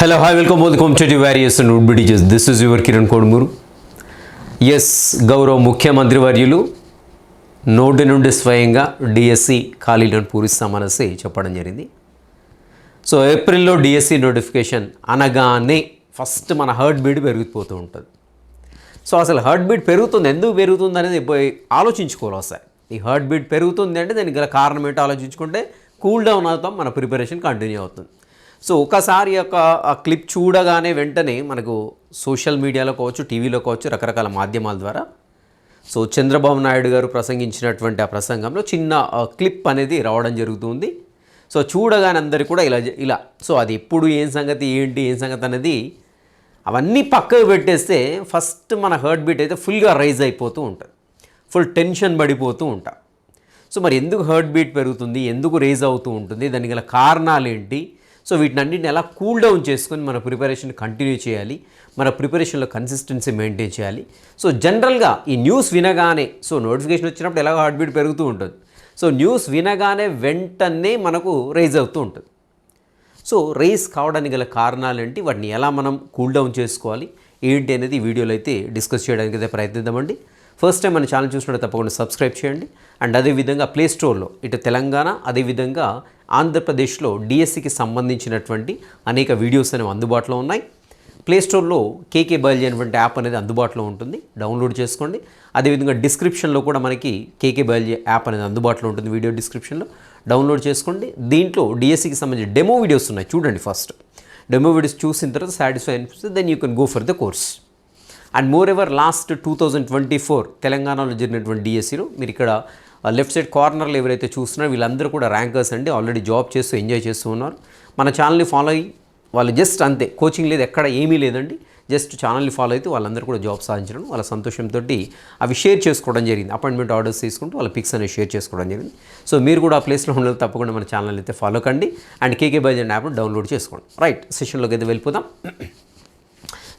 Hello hi welcome welcome to competitive and would బిడిజెస్ this is your Kiran Kodumuru yes గౌరవ ముఖ్యమంత్రి వర్యులు నోటి నుండి స్వయంగా డిఎస్సి ఖాళీలను పూరిస్తామనేసి చెప్పడం జరిగింది సో ఏప్రిల్లో డిఎస్సి నోటిఫికేషన్ అనగానే ఫస్ట్ మన హార్ట్ బీట్ పెరిగిపోతూ ఉంటుంది. సో అసలు హార్ట్ బీట్ పెరుగుతుంది. ఎందుకు పెరుగుతుంది అనేది పోయి ఆలోచించుకోవాలి ఒకసారి. ఈ హార్ట్ బీట్ పెరుగుతుంది అంటే దానికి గల కారణం ఏంటో ఆలోచించుకుంటే కూల్ డౌన్ అవుతాం మన ప్రిపరేషన్ కంటిన్యూ అవుతుంది. సో ఒకసారి యొక్క ఆ క్లిప్ చూడగానే వెంటనే మనకు సోషల్ మీడియాలో కావచ్చు టీవీలో కావచ్చు రకరకాల మాధ్యమాల ద్వారా సో చంద్రబాబు నాయుడు గారు ప్రసంగించినటువంటి ఆ ప్రసంగంలో చిన్న క్లిప్ అనేది రావడం జరుగుతుంది. సో చూడగానే అందరు కూడా ఇలా ఇలా సో అది ఎప్పుడు ఏం సంగతి ఏంటి ఏం సంగతి అనేది అవన్నీ పక్కకు పెట్టేస్తే ఫస్ట్ మన హర్ట్ బీట్ అయితే ఫుల్గా రైజ్ అయిపోతూ ఉంటుంది. ఫుల్ టెన్షన్ పడిపోతూ ఉంటాం. సో మరి ఎందుకు హర్ట్ బీట్ పెరుగుతుంది? ఎందుకు రేజ్ అవుతూ ఉంటుంది? దానికి గల కారణాలు ఏంటి? సో వీటినన్నింటిని ఎలా కూల్ డౌన్ చేసుకొని మన ప్రిపరేషన్ కంటిన్యూ చేయాలి మన ప్రిపరేషన్లో కన్సిస్టెన్సీ మెయింటైన్ చేయాలి. సో జనరల్గా ఈ న్యూస్ వినగానే సో నోటిఫికేషన్ వచ్చినప్పుడు ఎలా హార్ట్ బీట్ పెరుగుతూ ఉంటుంది. సో న్యూస్ వినగానే వెంటనే మనకు రైజ్ అవుతూ ఉంటుంది. సో రేస్ కావడానికి గల కారణాలు ఏంటి? వాటిని ఎలా మనం కూల్ డౌన్ చేసుకోవాలి? ఏంటి అనేది వీడియోలో అయితే డిస్కస్ చేయడానికి అయితే ప్రయత్నిద్దామండి. ఫస్ట్ టైం మన ఛానల్ చూసినట్టు తప్పకుండా సబ్స్క్రైబ్ చేయండి. అండ్ అదేవిధంగా ప్లే స్టోర్లో ఇటు తెలంగాణ అదేవిధంగా ఆంధ్రప్రదేశ్లో డిఎస్సికి సంబంధించినటువంటి అనేక వీడియోస్ అనేవి అందుబాటులో ఉన్నాయి. ప్లే స్టోర్లో కేకే బయలు అనేటువంటి యాప్ అనేది అందుబాటులో ఉంటుంది. డౌన్లోడ్ చేసుకోండి. అదేవిధంగా డిస్క్రిప్షన్లో కూడా మనకి కేకే బయలు యాప్ అనేది అందుబాటులో ఉంటుంది వీడియో డిస్క్రిప్షన్లో డౌన్లోడ్ చేసుకోండి. దీంట్లో డిఎస్సికి సంబంధించి డెమో వీడియోస్ ఉన్నాయి. చూడండి ఫస్ట్ డెమో వీడియోస్ చూసిన తర్వాత సాటిస్ఫై అనిపిస్తే then you can go for the course and moreover last two thousand twenty four తెలంగాణలో జరిగినటువంటి డిఎస్సిలో మీరు ఇక్కడ లెఫ్ట్ సైడ్ కార్నర్లో ఎవరైతే చూస్తున్నారో వీళ్ళందరూ కూడా ర్యాంకర్స్ అండి. ఆల్రెడీ జాబ్ చేస్తూ ఎంజాయ్ చేస్తూ ఉన్నారు. మన ఛానల్ని ఫాలో అయ్యి వాళ్ళు జస్ట్ అంతే. కోచింగ్ లేదు ఎక్కడ ఏమీ లేదండి. జస్ట్ ఛానల్ని ఫాలో అయితే వాళ్ళందరూ కూడా జాబ్ సాధించడం వాళ్ళ సంతోషంతో అవి షేర్ చేసుకోవడం జరిగింది. అపాయింట్మెంట్ ఆర్డర్స్ తీసుకుంటూ వాళ్ళ పిక్స్ అనేవి షేర్ చేసుకోవడం జరిగింది. సో మీరు కూడా ఆ ప్లేస్లో ఉండాలి తప్పకుండా మన ఛానల్ అయితే ఫాలో కండి. అండ్ కేకే బైజెంట్ యాప్ను డౌన్లోడ్ చేసుకోండి. రైట్ సెషన్లోకి అయితే వెళ్ళిపోదాం.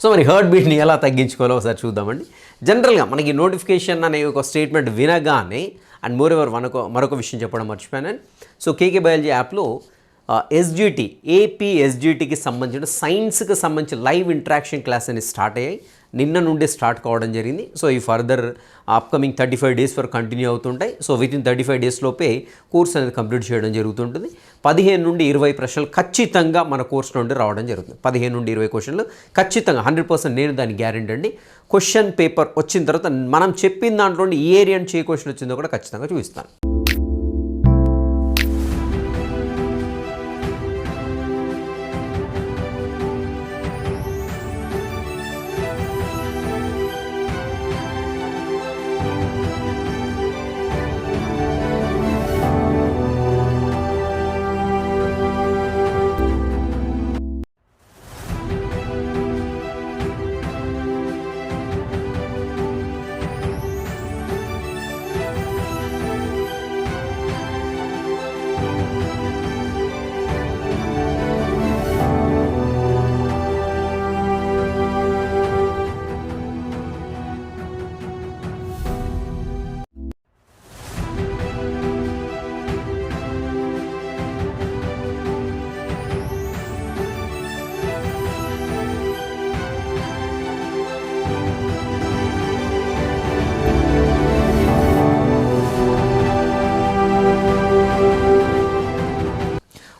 సో మరి హర్ట్ బీట్ని ఎలా తగ్గించుకోవాలో ఒకసారి చూద్దామండి. జనరల్గా మనకి నోటిఫికేషన్ అనే ఒక స్టేట్మెంట్ వినగానే అండ్ మోర్ ఎవర్ మనకు మరొక విషయం చెప్పడం మర్చిపోయాను. సో కేకే బయాలజీ యాప్లో ఎస్జిటి ఏపీ ఎస్జిటికి సంబంధించిన సైన్స్కి సంబంధించిన లైవ్ ఇంటరాక్షన్ క్లాస్ అని స్టార్ట్ అయ్యాయి. నిన్న నుండే స్టార్ట్ కావడం జరిగింది. సో ఈ further upcoming thirty five days వరకు కంటిన్యూ అవుతుంటాయి. So within thirty five days లోపే కోర్స్ అనేది కంప్లీట్ చేయడం జరుగుతుంటుంది. పదిహేను నుండి ఇరవై ప్రశ్నలు ఖచ్చితంగా మన కోర్స్ నుండి రావడం జరుగుతుంది. పదిహేను నుండి ఇరవై క్వశ్చన్లు ఖచ్చితంగా హండ్రెడ్ పర్సెంట్ నేను దాని గ్యారెంటీ అండి. క్వశ్చన్ పేపర్ వచ్చిన తర్వాత మనం చెప్పిన దాంట్లో ఏ ఏరియా నుంచి ఏ క్వశ్చన్ వచ్చిందో కూడా ఖచ్చితంగా చూపిస్తాను.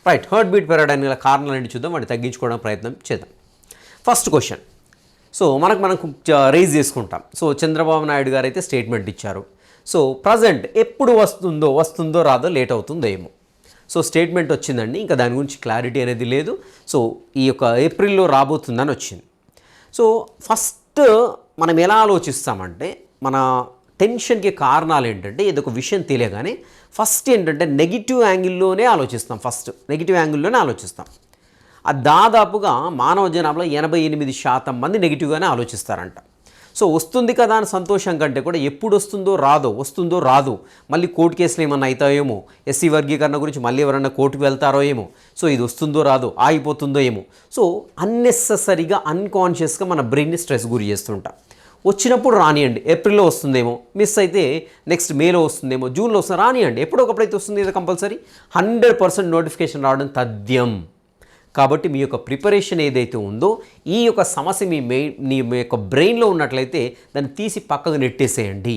రైట్ హార్ట్ బీట్ పెరగడానికి గల కారణాలు ఏంటి చూద్దాం వాటిని తగ్గించుకోవడానికి ప్రయత్నం చేద్దాం. ఫస్ట్ క్వశ్చన్ సో మనకు మనం రేజ్ చేసుకుంటాం. సో చంద్రబాబు నాయుడు గారు అయితే స్టేట్మెంట్ ఇచ్చారు. సో ప్రజెంట్ ఎప్పుడు వస్తుందో వస్తుందో రాదో లేట్ అవుతుందో ఏమో. సో స్టేట్మెంట్ వచ్చిందండి. ఇంకా దాని గురించి క్లారిటీ అనేది లేదు. సో ఈ యొక్క ఏప్రిల్లో రాబోతుందని వచ్చింది. సో ఫస్ట్ మనం ఎలా ఆలోచిస్తామంటే మన టెన్షన్కి కారణాలు ఏంటంటే ఇది ఒక విషయం తెలియగానే ఫస్ట్ ఏంటంటే నెగిటివ్ యాంగిల్లోనే ఆలోచిస్తాం ఫస్ట్. నెగిటివ్ యాంగిల్లోనే ఆలోచిస్తాం. అది దాదాపుగా మానవ జనాభాలో ఎనభై ఎనిమిది శాతం మంది నెగిటివ్గానే ఆలోచిస్తారంట. సో వస్తుంది కదా అని సంతోషం కంటే కూడా ఎప్పుడు వస్తుందో రాదో వస్తుందో రాదు. మళ్ళీ కోర్టు కేసులు ఏమన్నా అవుతాయేమో ఎస్సీ వర్గీకరణ గురించి మళ్ళీ ఎవరైనా కోర్టుకు వెళ్తారో ఏమో. సో ఇది వస్తుందో రాదో ఆగిపోతుందో ఏమో. సో అన్నెసెసరీగా అన్కాన్షియస్గా మన బ్రెయిన్ని స్ట్రెస్ గురి చేస్తుంటాం. వచ్చినప్పుడు రానియండి. ఏప్రిల్లో వస్తుందేమో మిస్ అయితే నెక్స్ట్ మేలో వస్తుందేమో జూన్లో వస్తుంది రానియండి. ఎప్పుడో ఒకప్పుడైతే వస్తుంది ఇది కంపల్సరీ. హండ్రెడ్ పర్సెంట్ నోటిఫికేషన్ రావడం తథ్యం. కాబట్టి మీ యొక్క ప్రిపరేషన్ ఏదైతే ఉందో ఈ యొక్క సమస్య మీ మెయిన్ మీ మీ యొక్క బ్రెయిన్లో ఉన్నట్లయితే దాన్ని తీసి పక్కకు నెట్టేసేయండి.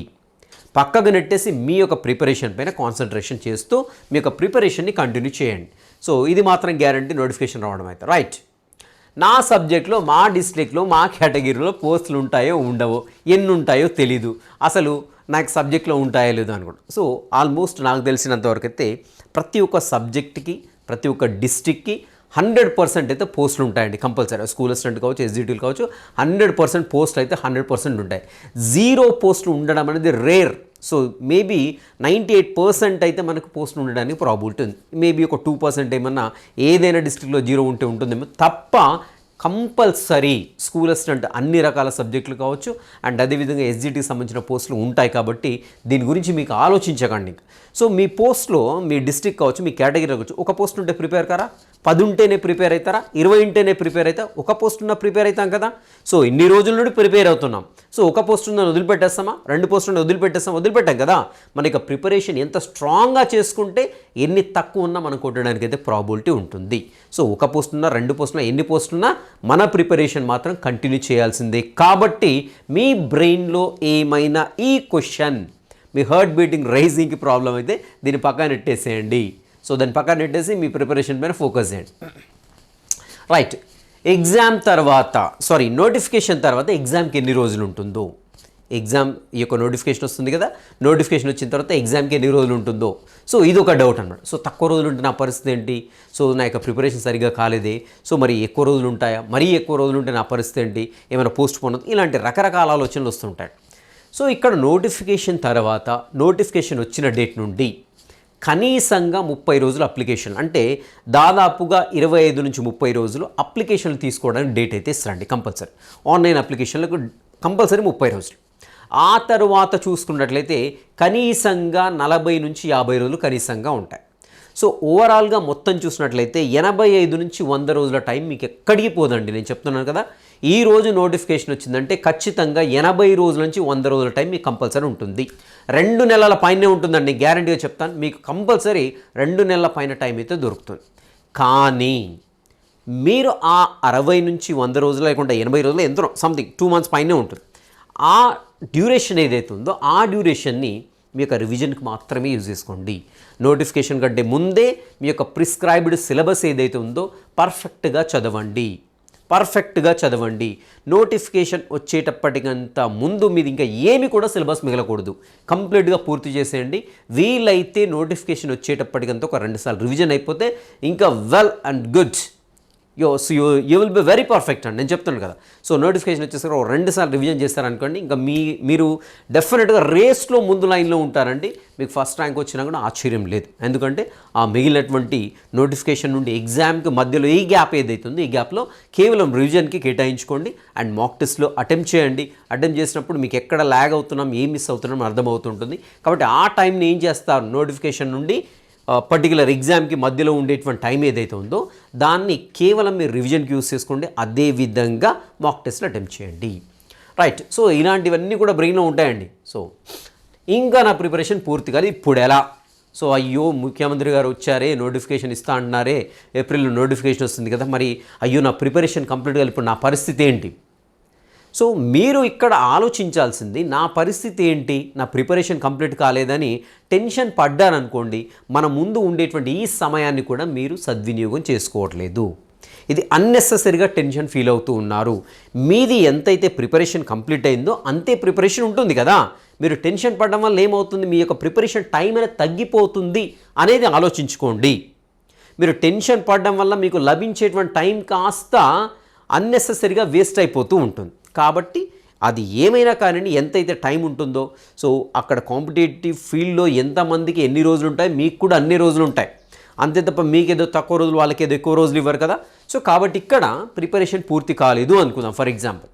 పక్కకు నెట్టేసి మీ యొక్క ప్రిపరేషన్ పైన కాన్సన్ట్రేషన్ చేస్తూ మీ యొక్క ప్రిపరేషన్ని కంటిన్యూ చేయండి. సో ఇది మాత్రం గ్యారంటీ నోటిఫికేషన్ రావడం అయితే. రైట్. నా సబ్జెక్ట్లో మా డిస్ట్రిక్ట్లో మా కేటగిరీలో పోస్టులు ఉంటాయో ఉండవో ఎన్ని ఉంటాయో తెలీదు. అసలు నాకు సబ్జెక్ట్లో ఉంటాయో లేదో అనుకుంటా. సో ఆల్మోస్ట్ నాకు తెలిసినంతవరకు అయితే ప్రతి ఒక్క సబ్జెక్ట్కి ప్రతి ఒక్క డిస్ట్రిక్ట్కి హండ్రెడ్ పర్సెంట్ అయితే పోస్టులు ఉంటాయండి కంపల్సరీ. స్కూల్ అసిస్టెంట్ కావచ్చు ఎస్జిటీలు కావచ్చు హండ్రెడ్ పర్సెంట్ పోస్ట్ అయితే హండ్రెడ్ పర్సెంట్ ఉంటాయి. జీరో పోస్టులు ఉండడం అనేది rare. So maybe ninety eight percent అయితే మనకు పోస్ట్ ఉండడానికి ప్రాబిలిటీ ఉంది. మేబీ ఒక టూ పర్సెంట్ ఏమన్నా ఏదైనా డిస్ట్రిక్ట్లో జీరో ఉంటే ఉంటుందేమో. తప్ప కంపల్సరీ స్కూల్ అసిస్టెంట్ అన్ని రకాల సబ్జెక్టులు కావచ్చు అండ్ అదేవిధంగా ఎస్జిటికి సంబంధించిన పోస్టులు ఉంటాయి కాబట్టి దీని గురించి మీకు ఆలోచించకండి. సో మీ పోస్ట్లో మీ డిస్ట్రిక్ట్ కావచ్చు మీ కేటగిరీ కావచ్చు ఒక పోస్ట్ ఉంటే ప్రిపేర్ కారా? పది ఉంటేనే ప్రిపేర్ అవుతారా? ఇరవై ఉంటేనే ప్రిపేర్ అవుతా ఒక పోస్ట్ ఉన్న ప్రిపేర్ అవుతాం కదా? సో ఇన్ని రోజుల నుండి ప్రిపేర్ అవుతున్నాం. సో ఒక పోస్ట్ ఉందని వదిలిపెట్టేస్తామా? రెండు పోస్ట్ ఉన్న వదిలిపెట్టేస్తాం వదిలిపెట్టాం కదా? మన యొక్క ప్రిపరేషన్ ఎంత స్ట్రాంగ్గా చేసుకుంటే ఎన్ని తక్కువ ఉన్నా మనం కొట్టడానికి అయితే ప్రాబిలిటీ ఉంటుంది. సో ఒక పోస్ట్ ఉన్నా రెండు పోస్ట్ ఉన్నా ఎన్ని పోస్ట్ ఉన్నా మన ప్రిపరేషన్ మాత్రం కంటిన్యూ చేయాల్సిందే. కాబట్టి మీ బ్రెయిన్లో ఏమైనా ఈ క్వశ్చన్ మీ హార్ట్ బీటింగ్ రైజింగ్కి ప్రాబ్లం అయితే దీన్ని పక్కన నెట్టేసేయండి. సో దాన్ని పక్కన పెట్టేసి మీ ప్రిపరేషన్ పైన ఫోకస్ చేయండి. రైట్. ఎగ్జామ్ తర్వాత సారీ నోటిఫికేషన్ తర్వాత ఎగ్జామ్కి ఎన్ని రోజులు ఉంటుందో? ఎగ్జామ్ ఈ యొక్క నోటిఫికేషన్ వస్తుంది కదా నోటిఫికేషన్ వచ్చిన తర్వాత ఎగ్జామ్కి ఎన్ని రోజులు ఉంటుందో? సో ఇది ఒక డౌట్ అనమాట సో తక్కువ రోజులు ఉంటే నా పరిస్థితి ఏంటి? సో నా యొక్క ప్రిపరేషన్ సరిగ్గా కాలేదే? సో మరి ఎక్కువ రోజులు ఉంటాయా? మరీ ఎక్కువ రోజులు ఉంటే నా పరిస్థితి ఏంటి? ఏమైనా పోస్ట్ పోన్ ఇలాంటి రకరకాల ఆలోచనలు వస్తుంటాయి. సో ఇక్కడ నోటిఫికేషన్ తర్వాత నోటిఫికేషన్ వచ్చిన డేట్ నుండి కనీసంగా ముప్పై రోజులు అప్లికేషన్ అంటే దాదాపుగా ఇరవై ఐదు నుంచి ముప్పై రోజులు అప్లికేషన్లు తీసుకోవడానికి డేట్ అయితే ఇస్తారండి కంపల్సరీ. ఆన్లైన్ అప్లికేషన్లకు కంపల్సరీ ముప్పై రోజులు. ఆ తర్వాత చూసుకున్నట్లయితే కనీసంగా నలభై నుంచి యాభై రోజులు కనీసంగా ఉంటాయి. సో ఓవరాల్గా మొత్తం చూసినట్లయితే ఎనభై ఐదు నుంచి వంద రోజుల టైం మీకు ఎక్కడికి పోదండి? నేను చెప్తున్నాను కదా. ఈ రోజు నోటిఫికేషన్ వచ్చిందంటే ఖచ్చితంగా ఎనభై రోజుల నుంచి వంద రోజుల టైం మీకు కంపల్సరీ ఉంటుంది. రెండు నెలల పైనే ఉంటుందండి. గ్యారంటీగా చెప్తాను. మీకు కంపల్సరీ రెండు నెలల పైన టైం అయితే దొరుకుతుంది. కానీ మీరు ఆ అరవై నుంచి వంద రోజులు లేకుండా ఎనభై రోజులు ఎంతో సంథింగ్ టూ మంత్స్ పైనే ఉంటుంది. ఆ డ్యూరేషన్ ఏదైతే ఉందో ఆ డ్యూరేషన్ని మీ యొక్క రివిజన్కి మాత్రమే యూజ్ చేసుకోండి. నోటిఫికేషన్ కంటే ముందే మీ యొక్క ప్రిస్క్రైబ్డ్ సిలబస్ ఏదైతే ఉందో పర్ఫెక్ట్గా చదవండి. పర్ఫెక్ట్గా చదవండి. నోటిఫికేషన్ వచ్చేటప్పటికంత ముందు మీది ఇంకా ఏమి కూడా సిలబస్ మిగలకూడదు. కంప్లీట్గా పూర్తి చేసేయండి. వీలైతే నోటిఫికేషన్ వచ్చేటప్పటికంత ఒక రెండుసార్లు రివిజన్ అయిపోతే ఇంకా well and good. Yo so you you will be very perfect అండి. నేను చెప్తున్నాను కదా. సో నోటిఫికేషన్ వచ్చేసరికి ఒక రెండు సార్లు రివిజన్ చేస్తారనుకోండి ఇంకా మీ మీరు డెఫినెట్గా రేస్లో ముందు లైన్లో ఉంటారండి. మీకు ఫస్ట్ ర్యాంక్ వచ్చినా కూడా ఆశ్చర్యం లేదు. ఎందుకంటే ఆ మిగిలినటువంటి నోటిఫికేషన్ నుండి ఎగ్జామ్కి మధ్యలో ఈ గ్యాప్ ఏదైతే ఉందో ఈ గ్యాప్లో కేవలం రివిజన్కి కేటాయించుకోండి. అండ్ మాక్ టెస్ట్లో అటెంప్ట్ చేయండి. అటెంప్ట్ చేసినప్పుడు మీకు ఎక్కడ ల్యాగ్ అవుతున్నాం ఏం మిస్ అవుతున్నాం అర్థమవుతుంటుంది. కాబట్టి ఆ టైంని ఏం చేస్తారు? నోటిఫికేషన్ నుండి పర్టికులర్ ఎగ్జామ్కి మధ్యలో ఉండేటువంటి టైం ఏదైతే ఉందో దాన్ని కేవలం మీరు రివిజన్కి యూస్ చేసుకోండి. అదే విధంగా మాక్ టెస్ట్లు అటెంప్ట్ చేయండి. రైట్ సో ఇలాంటివన్నీ కూడా బ్రెయిన్లో ఉంటాయండి. సో ఇంకా నా ప్రిపరేషన్ పూర్తి కాదు ఇప్పుడు ఎలా? సో అయ్యో ముఖ్యమంత్రి గారు వచ్చారే నోటిఫికేషన్ ఇస్తా అంటున్నారే ఏప్రిల్లో నోటిఫికేషన్ వస్తుంది కదా. మరి అయ్యో నా ప్రిపరేషన్ కంప్లీట్గా ఇప్పుడు నా పరిస్థితి ఏంటి? సో మీరు ఇక్కడ ఆలోచించాల్సింది నా పరిస్థితి ఏంటి? నా ప్రిపరేషన్ కంప్లీట్ కాలేదని టెన్షన్ పడ్డారనుకోండి మన ముందు ఉండేటువంటి ఈ సమయాన్ని కూడా మీరు సద్వినియోగం చేసుకోవట్లేదు. ఇది అన్నెసెసరీగా టెన్షన్ ఫీల్ అవుతూ ఉన్నారు. మీది ఎంతైతే ప్రిపరేషన్ కంప్లీట్ అయిందో అంతే ప్రిపరేషన్ ఉంటుంది కదా. మీరు టెన్షన్ పడడం వల్ల ఏమవుతుంది? మీ యొక్క ప్రిపరేషన్ టైం అనేది తగ్గిపోతుంది అనేది ఆలోచించుకోండి. మీరు టెన్షన్ పడడం వల్ల మీకు లభించేటువంటి టైం కాస్త అన్నెసెసరీగా వేస్ట్ అయిపోతూ ఉంటుంది. కాబట్టి అది ఏమైనా కానీ ఎంతైతే టైం ఉంటుందో. సో అక్కడ కాంపిటేటివ్ ఫీల్డ్లో ఎంతమందికి ఎన్ని రోజులు ఉంటాయి మీకు కూడా అన్ని రోజులు ఉంటాయి అంతే తప్ప మీకేదో తక్కువ రోజులు వాళ్ళకి ఏదో ఎక్కువ రోజులు ఇవ్వరు కదా. సో కాబట్టి ఇక్కడ ప్రిపరేషన్ పూర్తి కాలేదు అనుకుందాం ఫర్ ఎగ్జాంపుల్.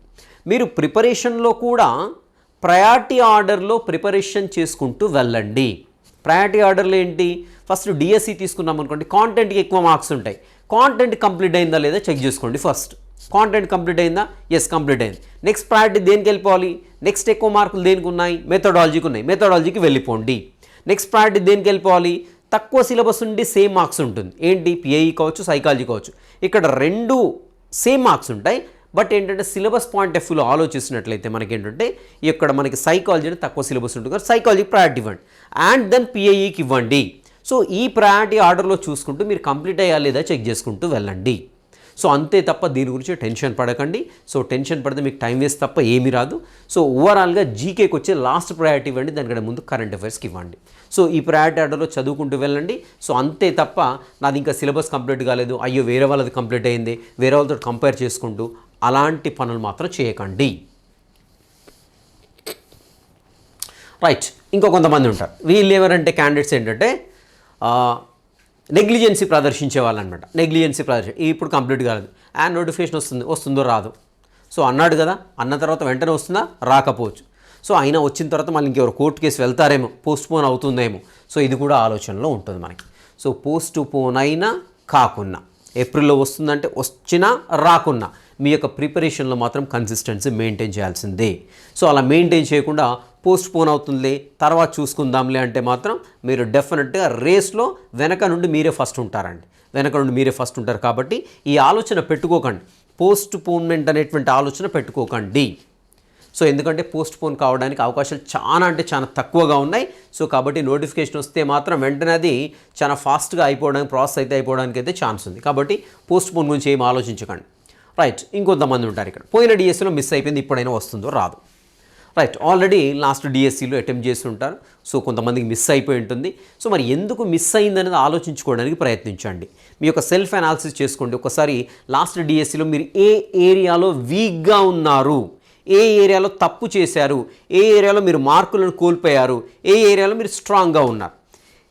మీరు ప్రిపరేషన్లో కూడా ప్రయారిటీ ఆర్డర్లో ప్రిపరేషన్ చేసుకుంటూ వెళ్ళండి. ప్రయారిటీ ఆర్డర్లు ఏంటి? ఫస్ట్ డిఎస్సి తీసుకున్నాం అనుకోండి కాంటెంట్కి ఎక్కువ మార్క్స్ ఉంటాయి. కాంటెంట్ కంప్లీట్ అయిందా లేదా చెక్ చేసుకోండి ఫస్ట్. కాంటెంట్ కంప్లీట్ అయిందా? ఎస్ కంప్లీట్ అయింది. నెక్స్ట్ ప్రయారిటీ దేనికి వెళ్ళిపోవాలి? నెక్స్ట్ ఎక్కువ మార్కులు దేనికి ఉన్నాయి? మెథడాలజీకి ఉన్నాయి. మెథడాలజీకి వెళ్ళిపోండి. నెక్స్ట్ ప్రయారిటీ దేనికి వెళ్ళిపోవాలి? తక్కువ సిలబస్ ఉండి సేమ్ మార్క్స్ ఉంటుంది. ఏంటి? పిఐఈ కావచ్చు సైకాలజీ కావచ్చు. ఇక్కడ రెండు సేమ్ మార్క్స్ ఉంటాయి. బట్ ఏంటంటే సిలబస్ పాయింట్ ఆఫ్ వ్యూలో ఆలోచిస్తున్నట్లయితే మనకి ఏంటంటే ఇక్కడ మనకి సైకాలజీ అంటే తక్కువ సిలబస్ ఉంటుంది కాబట్టి సైకాలజీకి ప్రయారిటీ ఇవ్వండి. అండ్ దెన్ పిఐఈకి ఇవ్వండి. సో ఈ ప్రయారిటీ ఆర్డర్లో చూసుకుంటూ మీరు కంప్లీట్ అయ్యా లేదా చెక్ చేసుకుంటూ వెళ్ళండి. సో అంతే తప్ప దీని గురించి టెన్షన్ పడకండి. సో టెన్షన్ పడితే మీకు టైం వేస్ట్ తప్ప ఏమీ రాదు. సో ఓవరాల్గా జీకేకి వచ్చే లాస్ట్ ప్రయారిటీ ఇవ్వండి. దానికంటే ముందు కరెంట్ అఫైర్స్కి ఇవ్వండి. సో ఈ ప్రయారిటీ ఆర్డర్లో చదువుకుంటూ వెళ్ళండి. సో అంతే తప్ప నాది ఇంకా సిలబస్ కంప్లీట్ కాలేదు. అయ్యో వేరే వాళ్ళది కంప్లీట్ అయింది. వేరే వాళ్ళతో కంపేర్ చేసుకుంటూ అలాంటి పనులు మాత్రం చేయకండి. రైట్ ఇంకో కొంతమంది ఉంటారు. వీళ్ళు ఎవరంటే క్యాండిడేట్స్ ఏంటంటే నెగ్లిజెన్సీ ప్రదర్శించే వాళ్ళు అనమాట నెగ్లిజెన్సీ ప్రదర్శన ఇప్పుడు కంప్లీట్ కాలేదు. ఆ నోటిఫికేషన్ వస్తుంది వస్తుందో రాదు. సో అన్నాడు కదా అన్న తర్వాత వెంటనే వస్తుందా? రాకపోవచ్చు. సో అయినా వచ్చిన తర్వాత మళ్ళీ ఇంకెవరు కోర్టు కేసు వెళ్తారేమో పోస్ట్ పోన్ అవుతుందేమో. సో ఇది కూడా ఆలోచనలో ఉంటుంది మనకి. సో పోస్ట్ పోన్ అయినా కాకున్నా. ఏప్రిల్లో వస్తుందంటే వచ్చినా రాకున్నా మీ యొక్క ప్రిపరేషన్లో మాత్రం కన్సిస్టెన్సీ మెయింటైన్ చేయాల్సిందే. సో అలా మెయింటైన్ చేయకుండా పోస్ట్ పోన్ అవుతుందిలే తర్వాత చూసుకుందాంలే అంటే మాత్రం మీరు డెఫినెట్గా రేస్లో వెనక నుండి మీరే ఫస్ట్ ఉంటారండి. వెనక నుండి మీరే ఫస్ట్ ఉంటారు కాబట్టి ఈ ఆలోచన పెట్టుకోకండి. పోస్ట్ పోన్మెంట్ అనేటువంటి ఆలోచన పెట్టుకోకండి. సో ఎందుకంటే పోస్ట్ పోన్ కావడానికి అవకాశాలు చాలా అంటే చాలా తక్కువగా ఉన్నాయి. సో కాబట్టి నోటిఫికేషన్ వస్తే మాత్రం వెంటనే అది చాలా ఫాస్ట్గా అయిపోవడానికి ప్రాసెస్ అయితే అయిపోవడానికి అయితే ఛాన్స్ ఉంది. కాబట్టి పోస్ట్ పోన్ గురించి ఏం ఆలోచించకండి. రైట్ ఇంకొంతమంది ఉంటారు ఇక్కడ. పోయిన డిఎస్సీలో మిస్ అయిపోయింది ఇప్పుడైనా వస్తుందో రాదు. రైట్ ఆల్రెడీ లాస్ట్ డిఎస్సిలో అటెంప్ట్ చేసి ఉంటారు. సో కొంతమందికి మిస్ అయిపోయి ఉంటుంది. సో మరి ఎందుకు మిస్ అయిందనేది ఆలోచించుకోవడానికి ప్రయత్నించండి. మీ యొక్క సెల్ఫ్ అనాలిసిస్ చేసుకోండి. ఒకసారి లాస్ట్ డిఎస్సిలో మీరు ఏ ఏరియాలో వీక్గా ఉన్నారు? ఏ ఏరియాలో తప్పు చేశారు? ఏ ఏరియాలో మీరు మార్కులను కోల్పోయారు? ఏ ఏరియాలో మీరు స్ట్రాంగ్గా ఉన్నారు?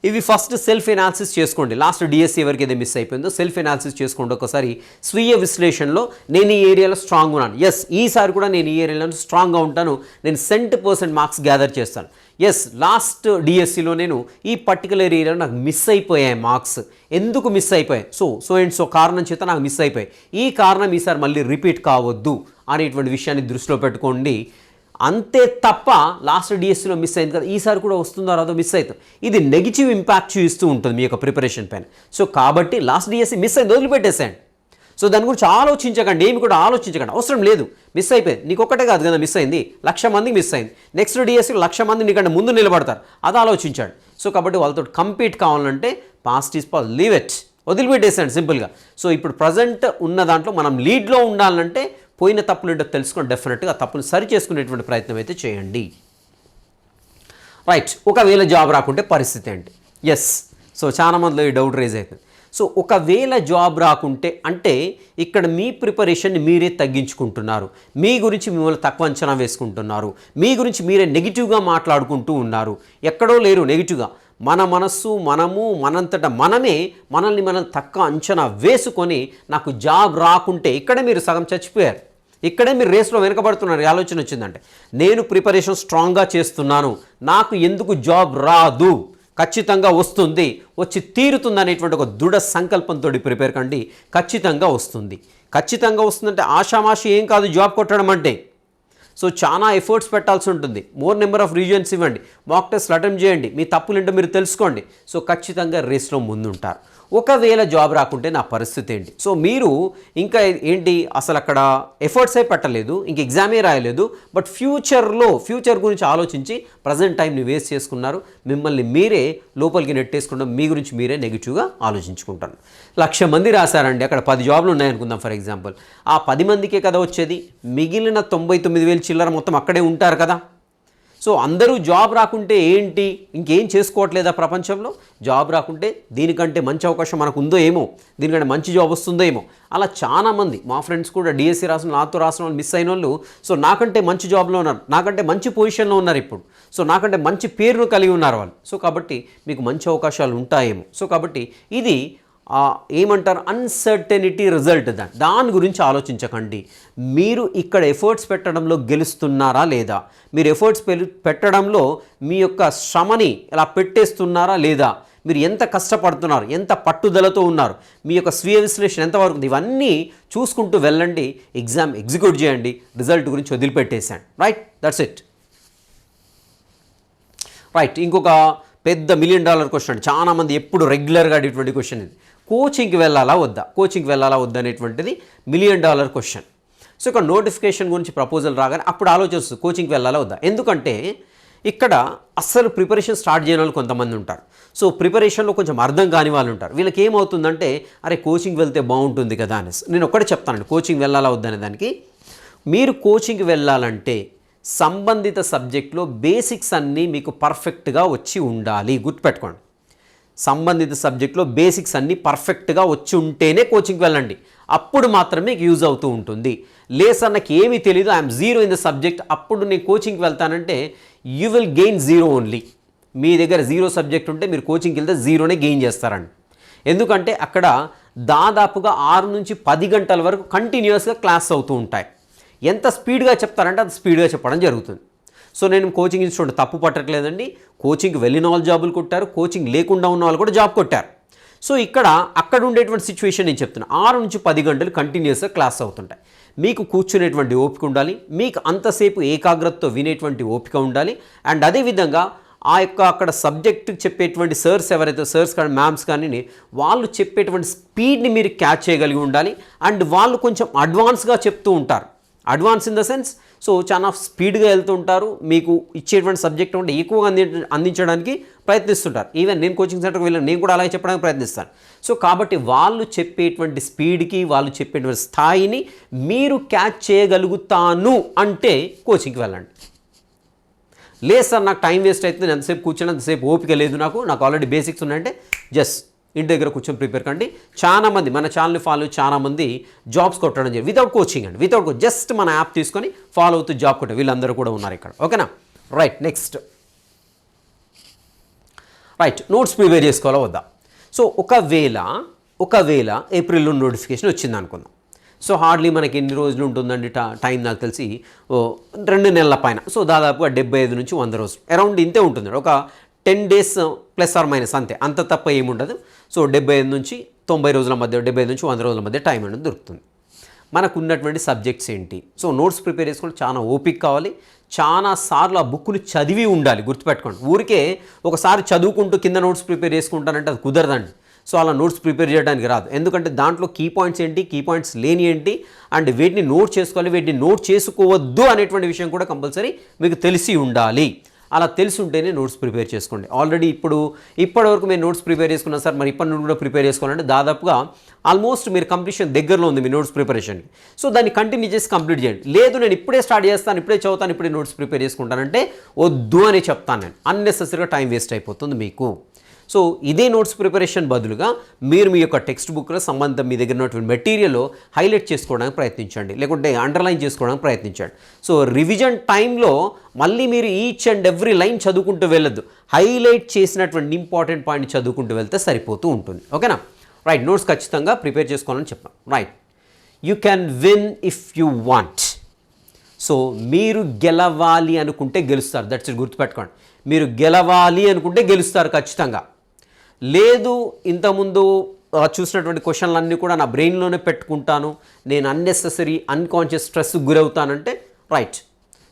ఇవి ఫస్ట్ సెల్ఫ్ ఎనాలిసిస్ చేసుకోండి. లాస్ట్ డిఎస్సి ఎవరికి ఏదో మిస్ అయిపోయిందో సెల్ఫ్ ఎనాలిసిస్ చేసుకోండి. ఒకసారి స్వీయ విశ్లేషణలో నేను ఈ ఏరియాలో స్ట్రాంగ్ ఉన్నాను. ఎస్ ఈసారి కూడా నేను ఈ ఏరియాలో స్ట్రాంగ్గా ఉంటాను. నేను సెంట్ పర్సెంట్ మార్క్స్ గ్యాదర్ చేస్తాను. ఎస్ లాస్ట్ డిఎస్సిలో నేను ఈ పర్టికులర్ ఏరియాలో నాకు మిస్ అయిపోయాయి మార్క్స్. ఎందుకు మిస్ అయిపోయాయి? సో సో అండ్ సో కారణం చేత నాకు మిస్ అయిపోయాయి. ఈ కారణం ఈసారి మళ్ళీ రిపీట్ కావద్దు. అనేటువంటి విషయాన్ని దృష్టిలో పెట్టుకోండి. అంతే తప్ప లాస్ట్ డిఎస్సిలో మిస్ అయింది కదా ఈసారి కూడా వస్తుందో రాదో మిస్ అవుతాం ఇది నెగిటివ్ ఇంపాక్ట్ చూపిస్తూ ఉంటుంది మీ యొక్క ప్రిపరేషన్ పైన. సో కాబట్టి లాస్ట్ డిఎస్సి మిస్ అయింది వదిలిపెట్టేసేయండి. సో దాని గురించి ఆలోచించకండి ఏమి కూడా ఆలోచించకండి. అవసరం లేదు మిస్ అయిపోయింది. నీకు ఒక్కటే కాదు కదా మిస్ అయింది లక్ష మందికి మిస్ అయింది. నెక్స్ట్ డిఎస్సి లక్ష మంది నీకంటే ముందు నిలబడతారు అది ఆలోచించాడు. సో కాబట్టి వాళ్ళతో కంపీట్ కావాలంటే past is past leave it వదిలిపెట్టేసాడు సింపుల్గా సో ఇప్పుడు ప్రజెంట్ ఉన్న దాంట్లో మనం లీడ్లో ఉండాలంటే పోయిన తప్పులు ఏంటో తెలుసుకొని డెఫినెట్గా తప్పులు తప్పును సరి చేసుకునేటువంటి ప్రయత్నం అయితే చేయండి. రైట్ ఒకవేళ జాబ్ రాకుంటే పరిస్థితి ఏంటి? ఎస్ సో చాలా మందిలో ఈ డౌట్ రేజ్ అవుతుంది. సో ఒకవేళ జాబ్ రాకుంటే అంటే ఇక్కడ మీ ప్రిపరేషన్ని మీరే తగ్గించుకుంటున్నారు. మీ గురించి మిమ్మల్ని తక్కువ అంచనా వేసుకుంటున్నారు. మీ గురించి మీరే నెగిటివ్గా మాట్లాడుకుంటూ ఉన్నారు. ఎక్కడో లేరు నెగిటివ్గా మన మనస్సు మనము మనంతట మనమే మనల్ని మనం తక్కువ అంచనా వేసుకొని నాకు జాబ్ రాకుంటే ఇక్కడే మీరు సగం చచ్చిపోయారు. ఇక్కడే మీరు రేస్లో వెనకబడుతున్నారు. ఈ ఆలోచన వచ్చిందంటే నేను ప్రిపరేషన్ స్ట్రాంగ్గా చేస్తున్నాను. నాకు ఎందుకు జాబ్ రాదు? ఖచ్చితంగా వస్తుంది. వచ్చి తీరుతుంది అనేటువంటి ఒక దృఢ సంకల్పంతో ప్రిపేర్ కండి. ఖచ్చితంగా వస్తుంది. ఖచ్చితంగా వస్తుందంటే ఆషామాషి ఏం కాదు జాబ్ కొట్టడం అంటే. సో చాలా ఎఫర్ట్స్ పెట్టాల్సి ఉంటుంది. మోర్ నెంబర్ ఆఫ్ రీజన్స్ ఇవ్వండి. మాక్ టెస్ట్లు అటెంప్ట్ చేయండి. మీ తప్పులు ఏంటో మీరు తెలుసుకోండి. సో ఖచ్చితంగా రేస్లో ముందుంటారు. ఒకవేళ జాబ్ రాకుంటే నా పరిస్థితి ఏంటి? సో మీరు ఇంకా ఏంటి? అసలు అక్కడ ఎఫర్ట్సే పెట్టలేదు ఇంక ఎగ్జామే రాయలేదు బట్ ఫ్యూచర్లో ఫ్యూచర్ గురించి ఆలోచించి ప్రజెంట్ టైంని వేస్ట్ చేసుకున్నారు. మిమ్మల్ని మీరే లోపలికి నెట్టేసుకుంటాం మీ గురించి మీరే నెగిటివ్గా ఆలోచించుకుంటాను లక్ష మంది రాశారండి. అక్కడ పది జాబ్లు ఉన్నాయనుకుందాం ఫర్ ఎగ్జాంపుల్. ఆ పది మందికే కదా వచ్చేది? మిగిలిన తొంభై తొమ్మిది వేలు చిల్లర మొత్తం అక్కడే ఉంటారు కదా? సో అందరూ జాబ్ రాకుంటే ఏంటి? ఇంకేం చేసుకోవట్లేదా ప్రపంచంలో? జాబ్ రాకుంటే దీనికంటే మంచి అవకాశం మనకు ఉందో ఏమో? దీనికంటే మంచి జాబ్ వస్తుందో ఏమో? అలా చాలామంది మా ఫ్రెండ్స్ కూడా డిఎస్సి రాసిన నాతో రాసిన వాళ్ళు మిస్ అయిన వాళ్ళు సో నాకంటే మంచి జాబ్లో ఉన్నారు. నాకంటే మంచి పొజిషన్లో ఉన్నారు ఇప్పుడు. సో నాకంటే మంచి పేరును కలిగి ఉన్నారు వాళ్ళు. సో కాబట్టి మీకు మంచి అవకాశాలు ఉంటాయేమో. సో కాబట్టి ఇది ఏమంటారు అన్సర్టెనిటీ రిజల్ట్ దాని. దాని గురించి ఆలోచించకండి. మీరు ఇక్కడ ఎఫర్ట్స్ పెట్టడంలో గెలుస్తున్నారా లేదా? మీరు ఎఫర్ట్స్ పెట్టడంలో మీ యొక్క శ్రమని ఇలా పెట్టేస్తున్నారా లేదా? మీరు ఎంత కష్టపడుతున్నారు ఎంత పట్టుదలతో ఉన్నారు? మీ యొక్క స్వీయ విశ్లేషణ ఎంతవరకు ఉంది? ఇవన్నీ చూసుకుంటూ వెళ్ళండి. ఎగ్జామ్ ఎగ్జిక్యూట్ చేయండి. రిజల్ట్ గురించి వదిలిపెట్టేసాను రైట్? That's it right. ఇంకొక పెద్ద మిలియన్ డాలర్ క్వశ్చన్ చాలామంది ఎప్పుడు రెగ్యులర్గా అడిగేటువంటి క్వశ్చన్ ఇది. కోచింగ్కి వెళ్ళాలా వద్దా? కోచింగ్కి వెళ్ళాలా వద్దా అనేటువంటిది మిలియన్ డాలర్ క్వశ్చన్ సో ఇక్కడ నోటిఫికేషన్ గురించి ప్రపోజల్ రాగానే అప్పుడు ఆలోచిస్తుంది కోచింగ్కి వెళ్ళాలా వద్దా? ఎందుకంటే ఇక్కడ అస్సలు ప్రిపరేషన్ స్టార్ట్ చేయని వాళ్ళు కొంతమంది ఉంటారు. సో ప్రిపరేషన్లో కొంచెం అర్థం కాని వాళ్ళు ఉంటారు. వీళ్ళకి ఏమవుతుందంటే అరే కోచింగ్ వెళ్తే బాగుంటుంది కదా అనేసి. నేను ఒకటి చెప్తానండి కోచింగ్ వెళ్ళాలా వద్దనే దానికి. మీరు కోచింగ్కి వెళ్ళాలంటే సంబంధిత సబ్జెక్ట్లో బేసిక్స్ అన్నీ మీకు పర్ఫెక్ట్గా వచ్చి ఉండాలి. గుర్తుపెట్టుకోండి. సంబంధిత సబ్జెక్ట్లో బేసిక్స్ అన్నీ పర్ఫెక్ట్గా వచ్చి ఉంటేనే కోచింగ్కి వెళ్ళండి. అప్పుడు మాత్రమే మీకు యూజ్ అవుతూ ఉంటుంది. లేసర్ నాకు ఏమీ తెలియదు I'm zero in the subject అప్పుడు నేను కోచింగ్కి వెళ్తానంటే you will gain zero only మీ దగ్గర జీరో సబ్జెక్ట్ ఉంటే మీరు కోచింగ్కి వెళ్తే జీరోనే గెయిన్ చేస్తారండి. ఎందుకంటే అక్కడ దాదాపుగా ఆరు నుంచి పది గంటల వరకు కంటిన్యూస్గా క్లాస్ అవుతూ ఉంటాయి. ఎంత స్పీడ్గా చెప్తారంటే అంత స్పీడ్గా చెప్పడం జరుగుతుంది. సో నేను కోచింగ్ ఇన్స్టిట్యూట్ తప్పు పట్టట్లేదండి. కోచింగ్కి వెళ్ళిన వాళ్ళు జాబులు కొట్టారు. కోచింగ్ లేకుండా ఉన్న వాళ్ళు కూడా జాబ్ కొట్టారు. సో ఇక్కడ అక్కడ ఉండేటువంటి సిచ్యువేషన్ నేను చెప్తున్నా. ఆరు నుంచి పది గంటలు కంటిన్యూస్గా క్లాస్ అవుతుంటాయి. మీకు కూర్చునేటువంటి ఓపిక ఉండాలి. మీకు అంతసేపు ఏకాగ్రతతో వినేటువంటి ఓపిక ఉండాలి. అండ్ అదేవిధంగా ఆ యొక్క అక్కడ సబ్జెక్ట్ చెప్పేటువంటి సర్స్ ఎవరైతే సర్స్ కానీ మ్యామ్స్ కానీ వాళ్ళు చెప్పేటువంటి స్పీడ్ని మీరు క్యాచ్ చేయగలిగి ఉండాలి. అండ్ వాళ్ళు కొంచెం అడ్వాన్స్గా చెప్తూ ఉంటారు. Advance in the sense. So చాలా స్పీడ్గా వెళ్తుంటారు. మీకు ఇచ్చేటువంటి సబ్జెక్ట్ ఉంటే ఎక్కువగా అంది అందించడానికి ప్రయత్నిస్తుంటారు. ఈవెన్ నేను కోచింగ్ సెంటర్కి వెళ్ళాను నేను కూడా అలాగే చెప్పడానికి ప్రయత్నిస్తాను. సో కాబట్టి వాళ్ళు చెప్పేటువంటి స్పీడ్కి వాళ్ళు చెప్పేటువంటి స్థాయిని మీరు క్యాచ్ చేయగలుగుతాను అంటే కోచింగ్కి వెళ్ళండి. లేదు సార్ నాకు టైం వేస్ట్ అవుతుంది. నేను ఎంతసేపు కూర్చొని అంతసేపు ఓపిక లేదు నాకు. నాకు ఆల్రెడీ బేసిక్స్ ఉన్నాయంటే జస్ట్ ఇంటి దగ్గర కూర్చొని ప్రిపేర్ కండి. చాలా మంది మన ఛానల్ని ఫాలో చాలా మంది జాబ్స్ కొట్టడం జరిగింది. వితౌట్ కోచింగ్ అండి. వితౌట్ జస్ట్ మన యాప్ తీసుకొని ఫాలో అవుతూ జాబ్ కొట్టే వీళ్ళందరూ కూడా ఉన్నారు ఇక్కడ. ఓకేనా right next right notes prepare చేసుకోవాలా వద్దా? సో ఒకవేళ ఒకవేళ ఏప్రిల్లో నోటిఫికేషన్ వచ్చింది అనుకుందాం. సో హార్డ్లీ మనకి ఎన్ని రోజులు ఉంటుందండి టైం నాకు తెలిసి రెండు నెలల పైన. సో దాదాపుగా డెబ్బై ఐదు నుంచి వంద రోజులు. అరౌండ్ ఇంతే ఉంటుంది ఒక ten days plus or minus అంతే. అంత తప్ప ఏముండదు. సో డెబ్బై ఐదు నుంచి తొంభై రోజుల మధ్య డెబ్బై ఐదు నుంచి వంద రోజుల మధ్య టైం అనేది దొరుకుతుంది. మనకు ఉన్నటువంటి సబ్జెక్ట్స్ ఏంటి? సో నోట్స్ ప్రిపేర్ చేసుకోవాలి చాలా ఓపిక కావాలి. చాలా సార్లు ఆ బుక్ని చదివి ఉండాలి గుర్తుపెట్టుకోండి. ఊరికే ఒకసారి చదువుకుంటూ కింద నోట్స్ ప్రిపేర్ చేసుకుంటానంటే అది కుదరదండి. సో అలా నోట్స్ ప్రిపేర్ చేయడానికి రాదు. ఎందుకంటే దాంట్లో కీ పాయింట్స్ ఏంటి కీ పాయింట్స్ లేని ఏంటి అండ్ వీటిని నోట్ చేసుకోవాలి వీటిని నోట్ చేసుకోవద్దు అనేటువంటి విషయం కూడా కంపల్సరీ మీకు తెలిసి ఉండాలి. అలా తెలిసి ఉంటేనే నోట్స్ ప్రిపేర్ చేసుకోండి. ఆల్రెడీ ఇప్పుడు ఇప్పటివరకు మీరు నోట్స్ ప్రిపేర్ చేసుకున్నా సార్ మరి ఇప్పటి నుండి కూడా ప్రిపేర్ చేసుకోవాలంటే దాదాపుగా ఆల్మోస్ట్ మీరు కంప్లీషన్ దగ్గరలో ఉంది మీ నోట్స్ ప్రిపరేషన్కి సో దాన్ని కంటిన్యూ చేసి కంప్లీట్ చేయండి. లేదు నేను ఇప్పుడే స్టార్ట్ చేస్తాను ఇప్పుడే చదువుతాను ఇప్పుడే నోట్స్ ప్రిపేర్ చేసుకుంటానంటే వద్దు అని చెప్తాను నేను. అన్నెసెసరీగా టైం వేస్ట్ అయిపోతుంది మీకు. సో ఇదే నోట్స్ ప్రిపరేషన్ బదులుగా మీరు మీ యొక్క టెక్స్ట్ బుక్లో సంబంధం మీ దగ్గర ఉన్నటువంటి మెటీరియల్లో హైలైట్ చేసుకోవడానికి ప్రయత్నించండి లేకుంటే అండర్లైన్ చేసుకోవడానికి ప్రయత్నించండి. సో రివిజన్ టైంలో మళ్ళీ మీరు ఈచ్ అండ్ ఎవ్రీ లైన్ చదువుకుంటూ వెళ్ళొద్దు. హైలైట్ చేసినటువంటి ఇంపార్టెంట్ పాయింట్ చదువుకుంటూ వెళ్తే సరిపోతూ ఉంటుంది. ఓకేనా? రైట్ నోట్స్ ఖచ్చితంగా ప్రిపేర్ చేసుకోవాలని చెప్పాం. Right. You can win if you want. So మీరు గెలవాలి అనుకుంటే గెలుస్తారు. దట్స్ ఇట్ గుర్తుపెట్టుకోండి. మీరు గెలవాలి అనుకుంటే గెలుస్తారు ఖచ్చితంగా. లేదు ఇంతకుముందు చూసినటువంటి చూసినటువంటి క్వశ్చన్లన్నీ కూడా నా బ్రెయిన్లోనే పెట్టుకుంటాను. నేను అన్నెసెసరీ అన్కాన్షియస్ స్ట్రెస్కి గురవుతానంటే right.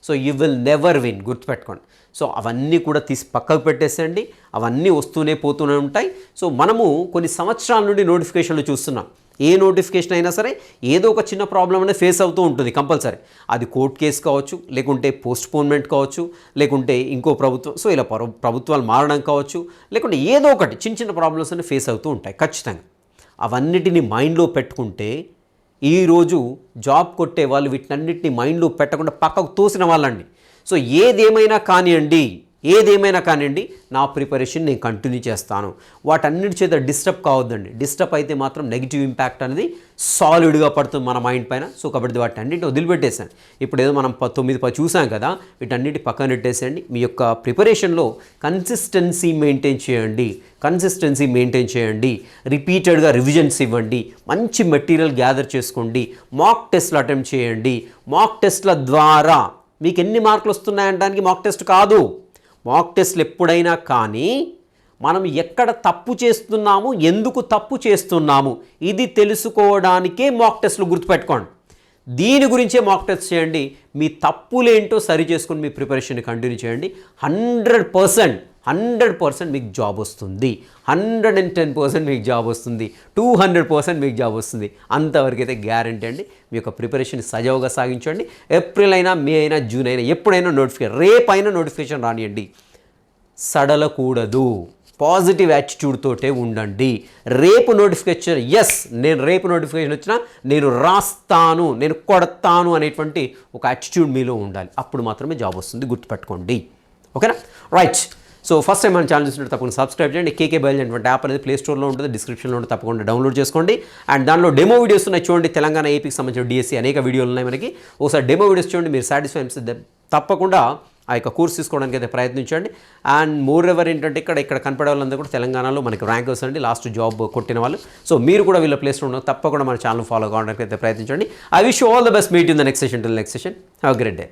So you will never win గుర్తుపెట్టుకోండి. సో అవన్నీ కూడా తీసి పక్కకు పెట్టేసేయండి. అవన్నీ వస్తూనే పోతూనే ఉంటాయి. సో మనము కొన్ని సంవత్సరాల నుండి నోటిఫికేషన్లు చూస్తున్నాం. ఏ నోటిఫికేషన్ అయినా సరే ఏదో ఒక చిన్న ప్రాబ్లం అనేది ఫేస్ అవుతూ ఉంటుంది కంపల్సరీ. అది కోర్టు కేసు కావచ్చు లేకుంటే పోస్ట్ పోన్మెంట్ కావచ్చు లేకుంటే ఇంకో ప్రభుత్వం సో ఇలా ప్రభుత్వాలు మారడం కావచ్చు లేకుంటే ఏదో ఒకటి చిన్న చిన్న ప్రాబ్లమ్స్ అనేవి ఫేస్ అవుతూ ఉంటాయి ఖచ్చితంగా. అవన్నిటిని మైండ్లో పెట్టుకుంటే ఈరోజు జాబ్ కొట్టే వాళ్ళు వీటినన్నిటిని మైండ్లో పెట్టకుండా పక్కకు తోసిన వాళ్ళండి. సో ఏదేమైనా కానివ్వండి ఏదేమైనా కానివ్వండి నా ప్రిపరేషన్ నేను కంటిన్యూ చేస్తాను. వాటన్నిటి చేత డిస్టర్బ్ కావద్దండి. డిస్టర్బ్ అయితే మాత్రం నెగిటివ్ ఇంపాక్ట్ అనేది సాలిడ్గా పడుతుంది మన మైండ్ పైన. సో కాబట్టి వాటి అన్నింటి వదిలిపెట్టేసాను ఇప్పుడు ఏదో మనం తొమ్మిది పది చూసాం కదా వీటన్నిటి పక్కన పెట్టేసేయండి. మీ యొక్క ప్రిపరేషన్లో కన్సిస్టెన్సీ మెయింటైన్ చేయండి. కన్సిస్టెన్సీ మెయింటైన్ చేయండి. రిపీటెడ్గా రివిజన్స్ ఇవ్వండి. మంచి మెటీరియల్ గ్యాదర్ చేసుకోండి. మాక్ టెస్ట్లు అటెంప్ట్ చేయండి. మాక్ టెస్ట్ల ద్వారా మీకు ఎన్ని మార్కులు వస్తున్నాయంటానికి మాక్ టెస్ట్ కాదు. మాక్ టెస్ట్లు ఎప్పుడైనా కానీ మనం ఎక్కడ తప్పు చేస్తున్నాము ఎందుకు తప్పు చేస్తున్నాము ఇది తెలుసుకోవడానికే మాక్ టెస్ట్లు గుర్తుపెట్టుకోండి. దీని గురించే మాక్ టెస్ట్ చేయండి. మీ తప్పులేంటో సరి చేసుకొని మీ ప్రిపరేషన్ కంటిన్యూ చేయండి. హండ్రెడ్ పర్సెంట్ హండ్రెడ్ పర్సెంట్ మీకు జాబ్ వస్తుంది. హండ్రెడ్ అండ్ టెన్ పర్సెంట్ మీకు జాబ్ వస్తుంది. టూ హండ్రెడ్ పర్సెంట్ మీకు జాబ్ వస్తుంది. అంతవరకు అయితే గ్యారంటీ అండి. మీ యొక్క ప్రిపరేషన్ సజావుగా సాగించండి. ఏప్రిల్ అయినా మే అయినా జూన్ అయినా ఎప్పుడైనా నోటిఫికేషన్ రేపైనా నోటిఫికేషన్ రానియండి. సడలకూడదు. పాజిటివ్ యాటిట్యూడ్ తోటే ఉండండి. రేపు నోటిఫికేషన్ ఎస్ నేను రేపు నోటిఫికేషన్ వచ్చినా నేను రాస్తాను నేను కొడతాను అనేటువంటి ఒక యాటిట్యూడ్ మీలో ఉండాలి. అప్పుడు మాత్రమే జాబ్ వస్తుంది. గుర్తుపెట్టుకోండి. ఓకేనా? రైట్ సో ఫస్ట్ టైం మన ఛానల్ చూసినట్టు తప్పకుండా సబ్స్క్రైబ్ చేయండి. కేకే బయల్ అనేటువంటి యాప్ అనేది ప్లే స్టోర్లో ఉంటుంది. డిస్క్రిప్షన్లో ఉంటుంది. తప్పకుండా డౌన్లోడ్ చేసుకోండి. అండ్ దానిలో డెమో వీడియోస్ ఉన్నాయి చూడండి. తెలంగాణ ఏపీకి సంబంధించిన డిఎస్సీ అనేక వీడియోలు ఉన్నాయి మనకి. ఒకసారి డెమో వీడియోస్ చూడండి. మీరు సాటిస్ఫై తప్పకుండా ఆ యొక్క కోర్స్ తీసుకోవడానికి అయితే ప్రయత్నించండి. అండ్ మోర్ ఎవర్ ఏంటంటే ఇక్కడ ఇక్కడ కనపడే వాళ్ళందరూ కూడా తెలంగాణలో మనకి ర్యాంక్ వస్తుంది లాస్ట్ జాబ్ కొట్టిన వాళ్ళు. సో మీరు కూడా వీళ్ళ ప్లేస్లో ఉన్న తప్పకుండా మన ఛానల్ ఫాలో కావడానికి అయితే ప్రయత్నించండి. I wish all the best meet in the next session to next session have great day